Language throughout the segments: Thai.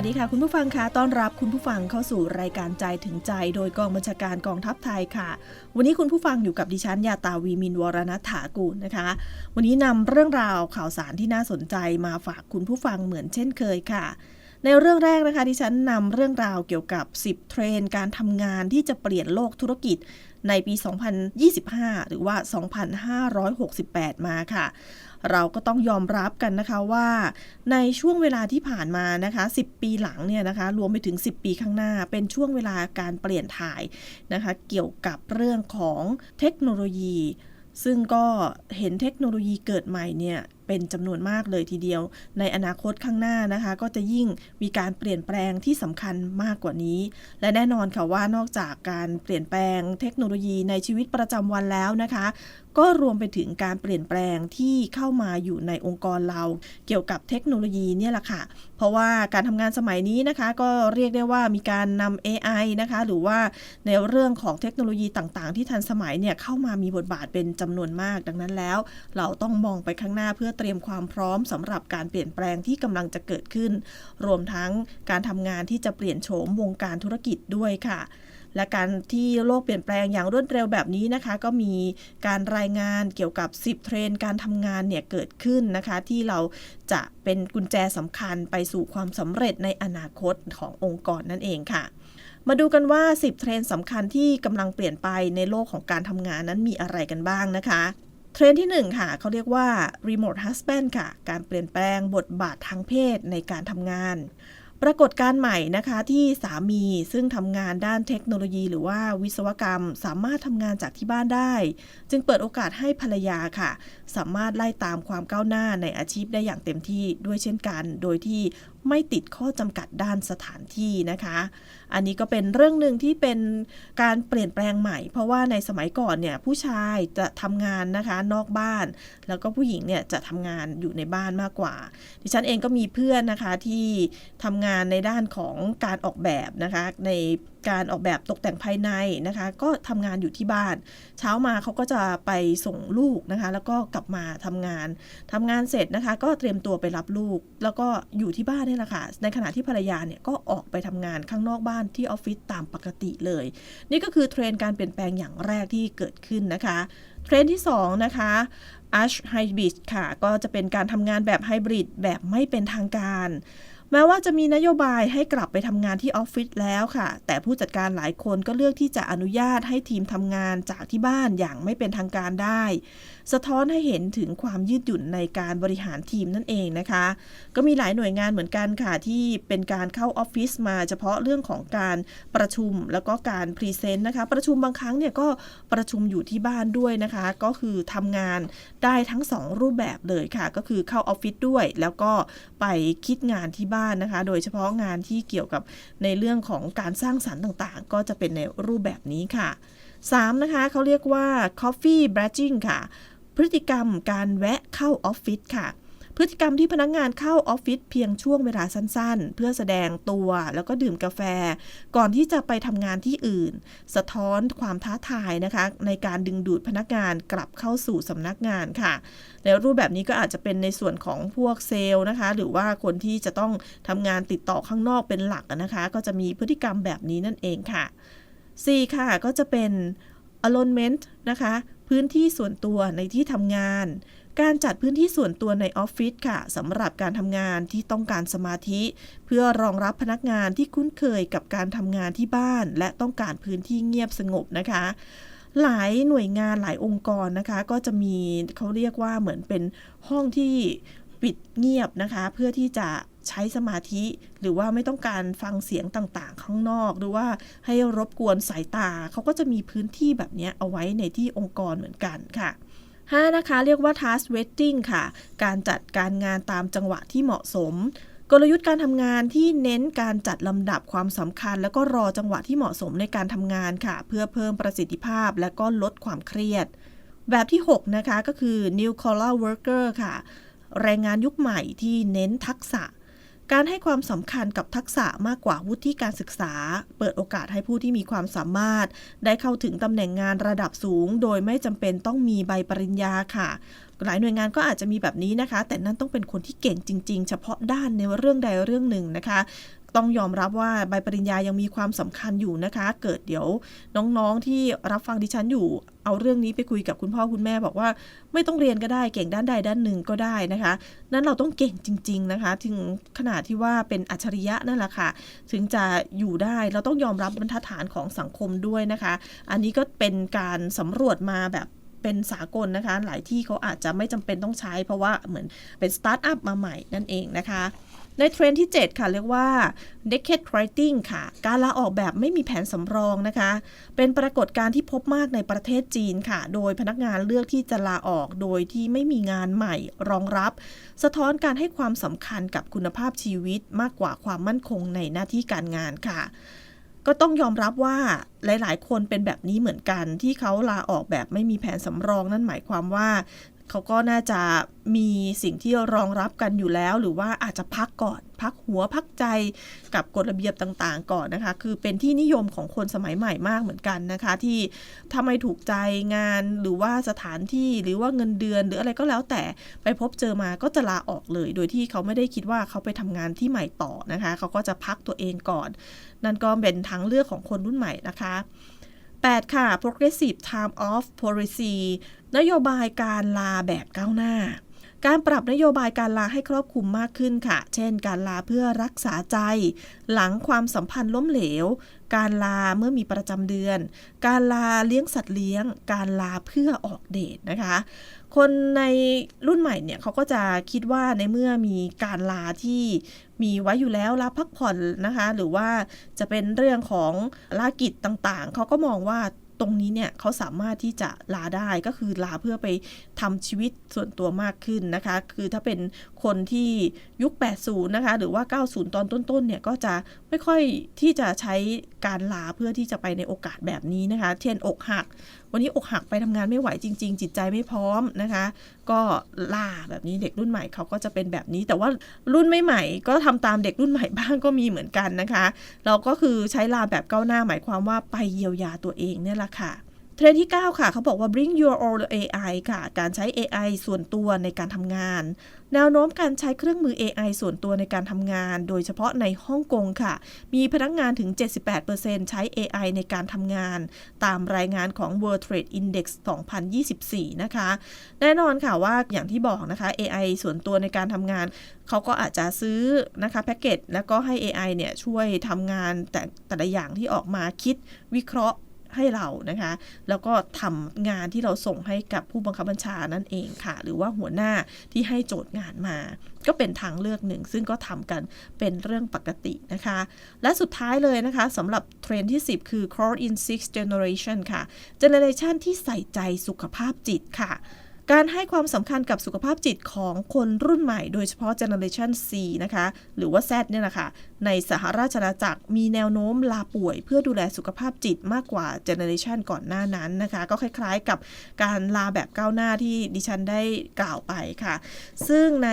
วัสดีค่ะ คุณผู้ฟังคะต้อนรับคุณผู้ฟังเข้าสู่รายการใจถึงใจ โดยกองบัญชาการกองทัพไทยค่ะ วันนี้คุณผู้ฟังอยู่กับดิฉันยาตาวีมินวรณัฐถากูลนะคะ วันนี้นำเรื่องราวข่าวสารที่น่าสนใจมาฝากคุณผู้ฟังเหมือนเช่นเคยค่ะ ในเรื่องแรกนะคะดิฉันนำเรื่องราวเกี่ยวกับ 10 เทรนการทำงานที่จะเปลี่ยนโลกธุรกิจในปี 2025 หรือว่า 2568 มาค่ะ เราก็ต้องยอมรับกันนะคะว่าในช่วงเวลาที่ผ่านมานะคะ 10 ปีหลังเนี่ยนะคะ รวมไปถึง 10 ปีข้างหน้า เป็นช่วงเวลาการเปลี่ยนถ่ายนะคะ เกี่ยวกับเรื่องของเทคโนโลยี ซึ่งก็เห็นเทคโนโลยีเกิดใหม่เนี่ย เป็นจำนวนมากเลยทีเดียว ในอนาคตข้างหน้านะคะ ก็จะยิ่งมีการเปลี่ยนแปลงที่สำคัญมากกว่านี้ และแน่นอนค่ะว่านอกจากการเปลี่ยนแปลงเทคโนโลยีในชีวิตประจำวันแล้วนะคะ ก็รวมไปถึงการเปลี่ยนแปลงที่เข้ามาอยู่ในองค์กรเรา เกี่ยวกับเทคโนโลยีเนี่ยแหละค่ะ เพราะว่าการทำงานสมัยนี้นะคะก็เรียกได้ว่ามีการนำ AI นะคะหรือว่าในเรื่องของเทคโนโลยีต่างๆ ที่ทันสมัยเนี่ยเข้ามามีบทบาทเป็นจำนวนมาก ดังนั้นแล้ว เราต้องมองไปข้างหน้าเพื่อเตรียมความพร้อมสำหรับการเปลี่ยนแปลงที่กำลังจะเกิดขึ้น รวมทั้งการทำงานที่จะเปลี่ยนโฉมวงการธุรกิจด้วยค่ะและการที่โลกเปลี่ยนแปลงอย่างรวดเร็วแบบนี้นะคะ ก็มีการรายงานเกี่ยวกับ 10 เทรนด์การทำงานเนี่ยเกิดขึ้นนะคะ ที่เราจะเป็นกุญแจสำคัญไปสู่ความสำเร็จในอนาคตขององค์กรนั่นเองค่ะ มาดูกันว่า 10 เทรนด์สำคัญที่กำลังเปลี่ยนไปในโลกของการทำงานนั้นมีอะไรกันบ้างนะคะ เทรนที่ 1 ค่ะ เขาเรียกว่า remote husband ค่ะ การเปลี่ยนแปลงบทบาททางเพศในการทำงาน ปรากฏการใหม่นะคะที่สามีซึ่งทำงานด้านเทคโนโลยี หรือว่าวิศวกรรม สามารถทำงานจากที่บ้านได้ จึงเปิดโอกาสให้ภรรยาค่ะ สามารถไล่ตามความก้าวหน้าในอาชีพได้อย่างเต็มที่ด้วยเช่นกัน โดยที่ไม่ติดข้อจำกัดด้านสถานที่นะคะ อันนี้ก็เป็นเรื่องหนึ่งที่เป็นการเปลี่ยนแปลงใหม่ เพราะว่าในสมัยก่อนเนี่ยผู้ชายจะทำงานนะคะนอกบ้าน แล้วก็ผู้หญิงเนี่ยจะทำงานอยู่ในบ้านมากกว่า ดิฉันเองก็มีเพื่อนนะคะที่ทำงานในด้านของการออกแบบนะคะในการออกแบบตกแต่งภายในนะคะ ก็ทำงานอยู่ที่บ้าน เช้ามาเขาก็จะไปส่งลูกนะคะ แล้วก็กลับมาทำงานทำงานเสร็จนะคะ ก็เตรียมตัวไปรับลูก แล้วก็อยู่ที่บ้านนี่แหละค่ะในขณะที่ภรรยาเนี่ยก็ออกไปทำงานข้างนอกบ้านที่ออฟฟิศตามปกติเลย นี่ก็คือเทรนการเปลี่ยนแปลงอย่างแรกที่เกิดขึ้นนะคะ เทรนที่ 2 นะคะ Ash Hybrid ค่ะ ก็จะเป็นการทำงานแบบไฮบริดแบบไม่เป็นทางการแม้ว่าจะมีนโยบายให้กลับไปทำงานที่ออฟฟิศแล้วค่ะ แต่ผู้จัดการหลายคนก็เลือกที่จะอนุญาตให้ทีมทำงานจากที่บ้านอย่างไม่เป็นทางการได้ สะท้อนให้เห็นถึงความยืดหยุ่นในการบริหารทีมนั่นเองนะคะ ก็มีหลายหน่วยงานเหมือนกันค่ะ ที่เป็นการเข้าออฟฟิศมาเฉพาะเรื่องของการประชุมแล้วก็การพรีเซนต์นะคะ ประชุมบางครั้งเนี่ยก็ประชุมอยู่ที่บ้านด้วยนะคะ ก็คือทำงานได้ทั้ง 2 รูปแบบเลยค่ะ ก็คือเข้าออฟฟิศด้วย แล้วก็ไปคิดงานที่บ้านนะคะ โดยเฉพาะงานที่เกี่ยวกับในเรื่องของการสร้างสรรค์ต่างๆ ก็จะเป็นในรูปแบบนี้ค่ะ 3. นะคะเขาเรียกว่า coffee badging ค่ะ พฤติกรรมการแวะเข้าออฟฟิศค่ะ พฤติกรรมที่พนักงานเข้าออฟฟิศเพียงช่วงเวลาสั้นๆ เพื่อแสดงตัวแล้วก็ดื่มกาแฟ ก่อนที่จะไปทำงานที่อื่น สะท้อนความท้าทายนะคะ ในการดึงดูดพนักงานกลับเข้าสู่สำนักงานค่ะแล้วรูปแบบนี้ก็อาจจะเป็นในส่วนของพวกเซลล์นะคะ หรือว่าคนที่จะต้องทำงานติดต่อข้างนอกเป็นหลักนะคะ ก็จะมีพฤติกรรมแบบนี้นั่นเองค่ะ 4. ค่ะก็จะเป็น alignment นะคะ พื้นที่ส่วนตัวในที่ทำงาน การจัดพื้นที่ส่วนตัวในออฟฟิศค่ะสำหรับการทำงานที่ต้องการสมาธิ เพื่อรองรับพนักงานที่คุ้นเคยกับการทำงานที่บ้าน และต้องการพื้นที่เงียบสงบนะคะหลายหน่วยงานหลายองค์กรนะคะ ก็จะมีเขาเรียกว่าเหมือนเป็นห้องที่ปิดเงียบนะคะ เพื่อที่จะ ใช้สมาธิ หรือว่าไม่ต้องการฟังเสียงต่างๆ ข้างนอก หรือว่าให้รบกวนสายตา เขาก็จะมีพื้นที่แบบนี้เอาไว้ในที่องค์กรเหมือนกันค่ะ 5. นะคะ เรียกว่า task weighting ค่ะ การจัดการงานตามจังหวะที่เหมาะสมกลยุทธ์การทำงานที่เน้นการจัดลำดับความสำคัญ แล้วก็รอจังหวะที่เหมาะสมในการทำงานค่ะ เพื่อเพิ่มประสิทธิภาพและก็ลดความเครียด แบบที่ 6 นะคะก็คือ new collar worker ค่ะ แรงงานยุคใหม่ที่เน้นทักษะ การให้ความสำคัญกับทักษะมากกว่าวุฒิการศึกษา เปิดโอกาสให้ผู้ที่มีความสามารถ ได้เข้าถึงตำแหน่งงานระดับสูง โดยไม่จำเป็นต้องมีใบปริญญาค่ะ หลายหน่วยงานก็อาจจะมีแบบนี้นะคะ แต่นั่นต้องเป็นคนที่เก่งจริง ๆ เฉพาะด้านในเรื่องใดเรื่องหนึ่งนะคะ ต้องยอมรับว่าใบปริญญายังมีความสำคัญอยู่นะคะ เกิดเดี๋ยวน้องๆที่รับฟังดิฉันอยู่ เอาเรื่องนี้ไปคุยกับคุณพ่อคุณแม่บอกว่า ไม่ต้องเรียนก็ได้เก่งด้านใดด้านหนึ่งก็ได้นะคะ นั้นเราต้องเก่งจริง ๆนะคะ ถึงขนาดที่ว่าเป็นอัจฉริยะนั่นแหละค่ะ ถึงจะอยู่ได้เราต้องยอมรับบรรทัดฐานของสังคมด้วยนะคะ อันนี้ก็เป็นการสำรวจมาแบบเป็นสากลนะคะ หลายที่เขาอาจจะไม่จำเป็นต้องใช้ เพราะว่าเหมือนเป็นสตาร์ทอัพมาใหม่นั่นเองนะคะ ในเทรนด์ที่ 7 ค่ะ เรียกว่า decade writing ค่ะ การลาออกแบบไม่มีแผนสำรองนะคะ เป็นปรากฏการณ์ที่พบมากในประเทศจีนค่ะ โดยพนักงานเลือกที่จะลาออกโดยที่ไม่มีงานใหม่รองรับ สะท้อนการให้ความสำคัญกับคุณภาพชีวิตมากกว่าความมั่นคงในหน้าที่การงานค่ะก็ต้องยอมรับว่าหลาย ๆ คนเป็นแบบนี้เหมือนกันที่เขาลาออกแบบไม่มีแผนสำรองนั่นหมายความว่า เขาก็น่าจะมีสิ่งที่รองรับกันอยู่แล้ว หรือว่าอาจจะพักก่อนพักหัวพักใจกับกฎระเบียบต่างๆ ก่อนนะคะ คือเป็นที่นิยมของคนสมัยใหม่มากเหมือนกันนะคะ ที่ถ้าไม่ถูกใจงานหรือว่าสถานที่หรือว่าเงินเดือนหรืออะไรก็แล้วแต่ไปพบเจอมาก็จะลาออกเลย โดยที่เขาไม่ได้คิดว่าเขาไปทำงานที่ใหม่ต่อนะคะ เขาก็จะพักตัวเองก่อน นั่นก็เป็นทางเลือกของคนรุ่นใหม่นะคะ 8 ค่ะ progressive time off policy นโยบายการลาแบบก้าวหน้า การปรับนโยบายการลาให้ครอบคลุมมากขึ้นค่ะ เช่น การลาเพื่อรักษาใจ หลังความสัมพันธ์ล้มเหลว การลาเมื่อมีประจำเดือน การลาเลี้ยงสัตว์เลี้ยง การลาเพื่อออกเดทนะคะคนในรุ่นใหม่เนี่ยเขาก็จะคิดว่าในเมื่อมีการลาที่ มีไว้อยู่แล้วลาพักผ่อนนะคะ หรือว่าจะเป็นเรื่องของลากิจต่างๆ เขาก็มองว่า ตรงนี้เนี่ยเขาสามารถที่จะลาได้ก็คือลาเพื่อไปทำชีวิตส่วนตัวมากขึ้นนะคะ คือถ้าเป็นคนที่ยุค 80 นะคะ หรือว่า 90 ตอนต้นๆเนี่ยก็จะไม่ค่อยที่จะใช้การลาเพื่อที่จะไปในโอกาสแบบนี้นะคะ เช่นอกหัก วันนี้อกหักไปทำงานไม่ไหวจริง ๆ จิตใจไม่พร้อมนะคะ ก็ลาแบบนี้เด็กรุ่นใหม่เขาก็จะเป็นแบบนี้ แต่ว่ารุ่นไม่ใหม่ก็ทำตามเด็กรุ่นใหม่บ้างก็มีเหมือนกันนะคะ เราก็คือใช้ลาแบบก้าวหน้าหมายความว่าไปเยียวยาตัวเองเนี่ยแหละค่ะ เทรนที่ 9 ค่ะเขาบอกว่า bring your own AI ค่ะ การใช้ AI ส่วนตัวในการทำงาน แนวโน้มการใช้เครื่องมือ AI ส่วนตัวในการทำงาน โดยเฉพาะในฮ่องกงค่ะ มีพนักงานถึง 78%ใช้ AI ในการทำงาน ตามรายงานของ World Trade Index 2024 นะคะ แน่นอนค่ะว่าอย่างที่บอกนะคะ AI ส่วนตัวในการทำงานเขาก็อาจจะซื้อนะคะแพ็กเกจแล้วก็ให้ AI เนี่ยช่วยทำงานแต่แต่ละอย่างที่ออกมาคิดวิเคราะห์ ให้เรานะคะ แล้วก็ทำงานที่เราส่งให้กับผู้บังคับบัญชานั่นเองค่ะ หรือว่าหัวหน้าที่ให้โจทย์งานมา ก็เป็นทางเลือกหนึ่ง ซึ่งก็ทำกันเป็นเรื่องปกตินะคะ และสุดท้ายเลยนะคะสำหรับเทรนด์ที่ 10 คือ Core in Six Generation ค่ะ Generation ที่ใส่ใจสุขภาพจิตค่ะ การให้ความสำคัญกับสุขภาพจิตของคนรุ่นใหม่ โดยเฉพาะ Generation C นะคะ หรือว่า Z เนี่ยนะคะ ในสหราชอาณาจักรมีแนวโน้มลาป่วย เพื่อดูแลสุขภาพจิตมากกว่า Generation ก่อนหน้านั้นนะคะ ก็คล้ายๆกับการลาแบบก้าวหน้าที่ดิฉันได้กล่าวไปค่ะ ซึ่งใน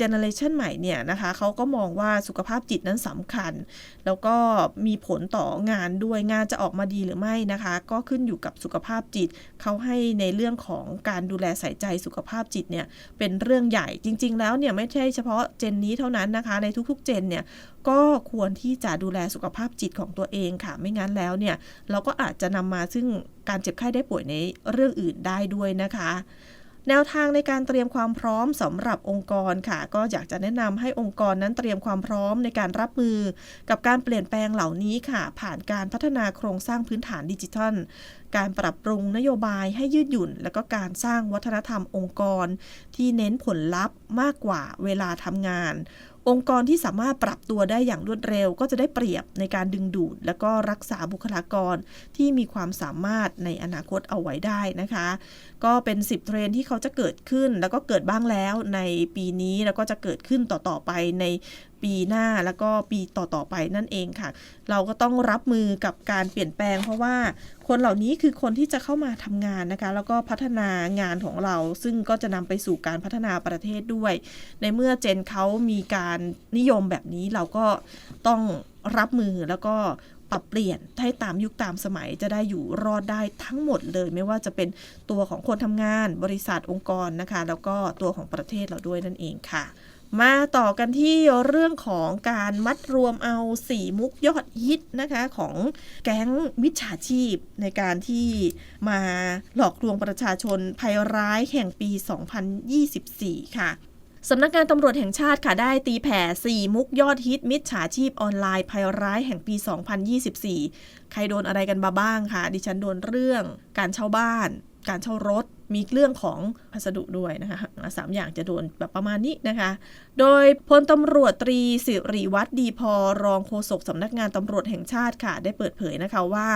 Generation ใหม่เนี่ยนะคะเขาก็มองว่าสุขภาพจิตนั้นสำคัญ แล้วก็มีผลต่องานด้วยงานจะออกมาดีหรือไม่นะคะ ก็ขึ้นอยู่กับสุขภาพจิตเขาให้ในเรื่องของการดูแลใส่ใจสุขภาพจิตเนี่ยเป็นเรื่องใหญ่จริง ๆ แล้วเนี่ยไม่ใช่เฉพาะเจนนี้เท่านั้นนะคะ ในทุกๆ เจนเนี่ยก็ควรที่จะดูแลสุขภาพจิตของตัวเองค่ะ ไม่งั้นแล้วเนี่ยเราก็อาจจะนำมาซึ่งการเจ็บไข้ได้ป่วยในเรื่องอื่นได้ด้วยนะคะ แนวทางในการเตรียมความพร้อมสำหรับองค์กรค่ะ ก็อยากจะแนะนำให้องค์กรนั้นเตรียมความพร้อมในการรับมือ กับการเปลี่ยนแปลงเหล่านี้ค่ะ ผ่านการพัฒนาโครงสร้างพื้นฐานดิจิทัล การปรับปรุงนโยบายให้ยืดหยุ่น และก็การสร้างวัฒนธรรมองค์กร ที่เน้นผลลัพธ์มากกว่าเวลาทำงาน องค์กรที่สามารถปรับตัวได้อย่างรวดเร็ว ก็จะได้เปรียบในการดึงดูด และก็รักษาบุคลากรที่มีความสามารถในอนาคตเอาไว้ได้นะคะ ก็เป็น 10 เทรนที่เขาจะเกิดขึ้น แล้วก็เกิดบ้างแล้วในปีนี้แล้วก็จะเกิดขึ้นต่อๆไปในปีหน้าแล้วก็ปีต่อๆไปนั่นเองค่ะ เราก็ต้องรับมือกับการเปลี่ยนแปลง เพราะว่าคนเหล่านี้คือคนที่จะเข้ามาทำงานนะคะ แล้วก็พัฒนางานของเรา ซึ่งก็จะนำไปสู่การพัฒนาประเทศด้วย ในเมื่อเจนเขามีการนิยมแบบนี้เราก็ต้องรับมือแล้วก็ปรับเปลี่ยนให้ตามยุคตามสมัยจะได้อยู่รอดได้ทั้งหมดเลย ไม่ว่าจะเป็นตัวของคนทำงานบริษัทองค์กรนะคะ แล้วก็ตัวของประเทศเราด้วยนั่นเองค่ะ มาต่อกันที่เรื่องของการมัดรวมเอาสี่มุกยอดฮิตนะคะของแก๊งมิจฉาชีพในการที่มาหลอกลวงประชาชนภัยร้ายแห่งปี 2024 ค่ะสำนักงานตำรวจแห่งชาติค่ะได้ตีแผ่ 4 มุกยอดฮิต มิจฉาชีพออนไลน์ภัยร้ายแห่งปี 2024 ใครโดนอะไรกันมาบ้างค่ะ ดิฉันโดนเรื่อง การเช่าบ้าน การเช่ารถ มีเรื่องของพัสดุด้วยนะคะสามอย่างจะโดนแบบประมาณนี้นะคะ โดยพลตำรวจตรีสิริวัตรดีพอรองโฆษกสำนักงานตำรวจแห่งชาติค่ะ ได้เปิดเผยนะคะว่า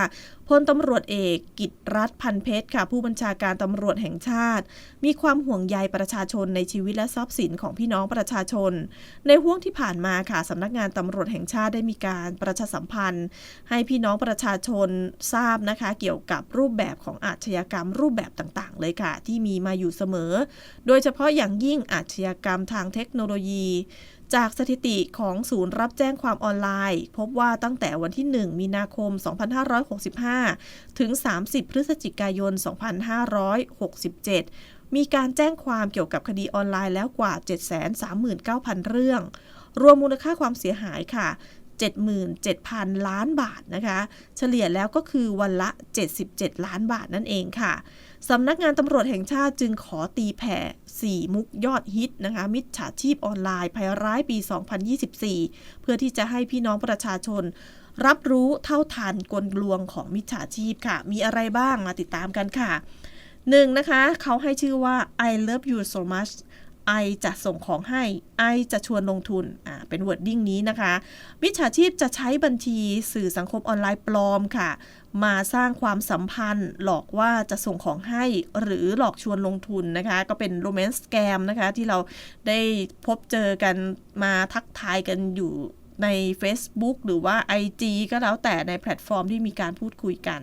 พลตำรวจเอกกิตรัฐพันเพชรค่ะ ผู้บัญชาการตำรวจแห่งชาติ มีความห่วงใยประชาชนในชีวิตและทรัพย์สินของพี่น้องประชาชน ในห่วงที่ผ่านมาค่ะสำนักงานตำรวจแห่งชาติได้มีการประชาสัมพันธ์ ให้พี่น้องประชาชนทราบนะคะ เกี่ยวกับรูปแบบของอาชญากรรมรูปแบบต่างๆ เลยค่ะ ที่มีมาอยู่เสมอ โดยเฉพาะอย่างยิ่งอาชญากรรมทางเทคโนโลยี จากสถิติของศูนย์รับแจ้งความออนไลน์ พบว่าตั้งแต่วันที่ 1 มีนาคม 2565 ถึง 30 พฤศจิกายน 2567 มีการแจ้งความเกี่ยวกับคดีออนไลน์แล้วกว่า 739,000 เรื่อง รวมมูลค่าความเสียหายค่ะ77,000 ล้านบาทนะคะ เฉลี่ยแล้วก็คือวันละ 77 ล้านบาทนั่นเองค่ะ สำนักงานตำรวจแห่งชาติจึงขอตีแผ่ 4 มุกยอดฮิตนะคะ มิจฉาชีพออนไลน์ภัยร้ายปี 2024 เพื่อที่จะให้พี่น้องประชาชน รับรู้เท่าทันกลลวงของมิจฉาชีพค่ะ มีอะไรบ้างมาติดตามกันค่ะหนึ่งนะคะ เขาให้ชื่อว่า I love you so much ไอจะส่งของให้ไอจะชวนลงทุนอ่าเป็นวอร์ดดิ้งนี้นะคะมิจฉาชีพจะใช้บัญชีสื่อสังคมออนไลน์ปลอมค่ะ มาสร้างความสัมพันธ์ หลอกว่าจะส่งของให้หรือหลอกชวนลงทุนนะคะ ก็เป็นโรแมนต์แกมนะคะ ที่เราได้พบเจอกันมาทักทายกันอยู่ใน Facebook หรือว่า IG ก็แล้วแต่ในแพลตฟอร์มที่มีการพูดคุยกัน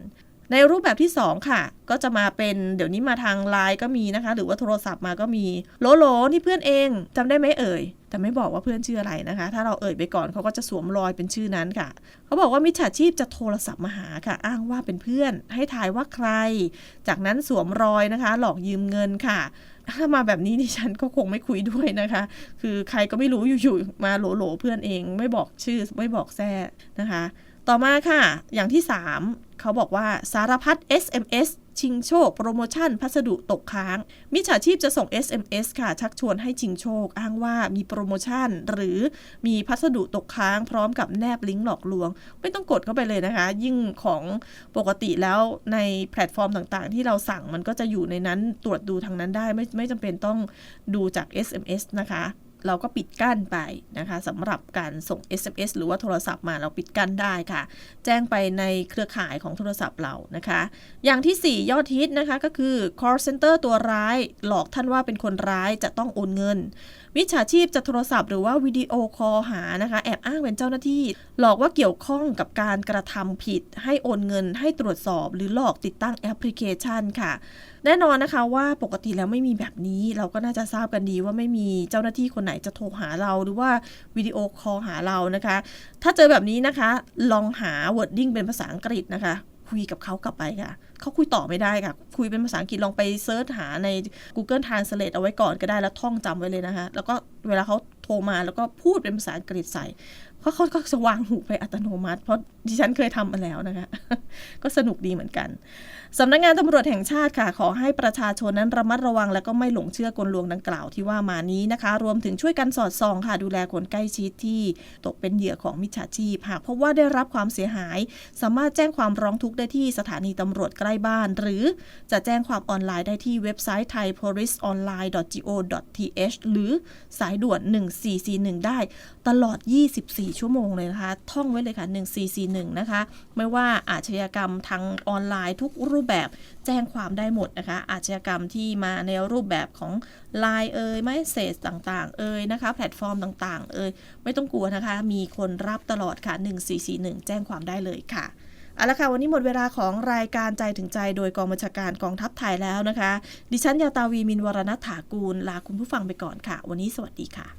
ในรูปแบบที่ 2 ค่ะ ก็จะมาเป็นเดี๋ยวนี้มาทางไลน์ก็มีนะคะ หรือว่าโทรศัพท์มาก็มีโลโลนี่เพื่อนเองจำได้ไหมเอ่ย แต่ไม่บอกว่าเพื่อนชื่ออะไรนะคะ ถ้าเราเอ่ยไปก่อนเขาก็จะสวมรอยเป็นชื่อนั้นค่ะ เขาบอกว่ามิจฉาชีพจะโทรศัพท์มาหาค่ะ อ้างว่าเป็นเพื่อน ให้ทายว่าใคร จากนั้นสวมรอยนะคะ หลอกยืมเงินค่ะถ้ามาแบบนี้ดิฉันก็คงไม่คุยด้วยนะคะ คือใครก็ไม่รู้อยู่ๆมาโหลโหลเพื่อนเอง ไม่บอกชื่อไม่บอกแท้นะคะ ต่อมาค่ะ อย่างที่ 3 เขาบอกว่าสารพัด SMS ชิงโชค โปรโมชั่น พัสดุตกค้าง มิจฉาชีพจะส่ง SMS ค่ะ ชักชวนให้ชิงโชค อ้างว่ามีโปรโมชั่น หรือมีพัสดุตกค้างพร้อมกับแนบลิงก์หลอกลวง ไม่ต้องกดเข้าไปเลยนะคะ ยิ่งของปกติแล้วในแพลตฟอร์มต่างๆ ที่เราสั่งมันก็จะอยู่ในนั้นตรวจดูทางนั้นได้ ไม่ไม่จำเป็นต้องดูจาก SMS นะคะ เราก็ปิดกั้นไปนะคะสำหรับการส่ง SMS หรือว่าโทรศัพท์มาเราปิดกั้นได้ค่ะ แจ้งไปในเครือข่ายของโทรศัพท์เรานะคะ อย่างที่ 4 ยอดฮิตนะคะก็คือ call center ตัวร้าย หลอกท่านว่าเป็นคนร้ายจะต้องโอนเงินมิจฉาชีพจะโทรศัพท์หรือว่าวิดีโอคอลหานะคะ แอบอ้างเป็นเจ้าหน้าที่ หลอกว่าเกี่ยวข้องกับการกระทำผิด ให้โอนเงินให้ตรวจสอบ หรือหลอกติดตั้งแอปพลิเคชันค่ะ แน่นอนนะคะว่าปกติแล้วไม่มีแบบนี้เราก็น่าจะทราบกันดีว่าไม่มีเจ้าหน้าที่คนไหนจะโทรหาเราหรือว่าวิดีโอคอลหาเรานะคะ ถ้าเจอแบบนี้นะคะ ลองหา wording เป็นภาษาอังกฤษนะคะ คุยกับเขากลับไปค่ะเขาคุยต่อไม่ได้ค่ะ คุยเป็นภาษาอังกฤษลองไปเซิร์ชหาใน Google Translate เอาไว้ก่อนก็ได้แล้วท่องจำไว้เลยนะคะ แล้วก็เวลาเขาโทรมาแล้วก็พูดเป็นภาษาอังกฤษใส่ เพราะเขาก็จะวางหูไปอัตโนมัติ เพราะดิฉันเคยทำมาแล้วนะคะ ก็สนุกดีเหมือนกันสำนักงานตำรวจแห่งชาติค่ะ ขอให้ประชาชนนั้นระมัดระวัง และก็ไม่หลงเชื่อกลลวงดังกล่าวที่ว่ามานี้นะคะ รวมถึงช่วยกันสอดส่องค่ะ ดูแลคนใกล้ชิดที่ตกเป็นเหยื่อของมิจฉาชีพหากพบว่าได้รับความเสียหาย สามารถแจ้งความร้องทุกข์ได้ที่สถานีตำรวจใกล้บ้าน หรือจะแจ้งความออนไลน์ได้ที่เว็บไซต์ thaipoliceonline.go.th หรือสายด่วน 1441 ได้ตลอด 24ชั่วโมงเลยนะคะ ท่องไว้เลยค่ะ 1441 นะคะ ไม่ว่าอาชญากรรมทางออนไลน์ทุกรูปแบบแจ้งความได้หมดนะคะ อาชญากรรมที่มาในรูปแบบของ Line เอ่ยไม่เสจต่างๆ เอ่ยนะคะ แพลตฟอร์มต่างๆ เอ่ยไม่ต้องกลัวนะคะ มีคนรับตลอดค่ะ 1441 แจ้งความได้เลยค่ะเอาละค่ะวันนี้หมดเวลาของรายการใจถึงใจโดยกองบัญชาการกองทัพไทยแล้วนะคะ ดิฉันยาตาวีมินวรณัฐถากูล ลาคุณผู้ฟังไปก่อนค่ะ วันนี้สวัสดีค่ะ